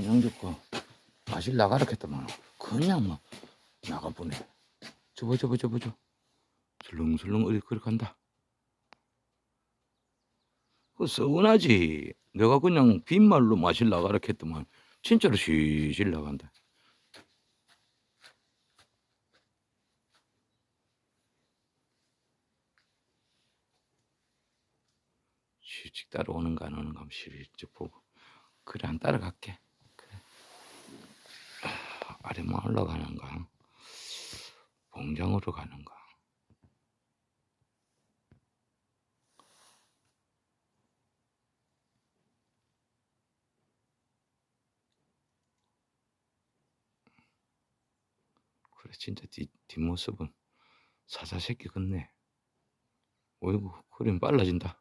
그냥 듣고 마실 나가라 했더만. 그냥 막 나가보네. 저거 저거 저거 저 슬렁슬렁 어디 그리 간다. 그 서운하지. 내가 그냥 빈말로 마실 나가라 했더만. 진짜로 쉬실 나간다. 시직 따라오는가 안 오는가 한번 실직 보고. 그래 안 따라갈게 아, 아래만 올라가는가 봉장으로 가는가 그래 진짜 뒷, 뒷모습은 사자새끼 같네. 어이구 그림 빨라진다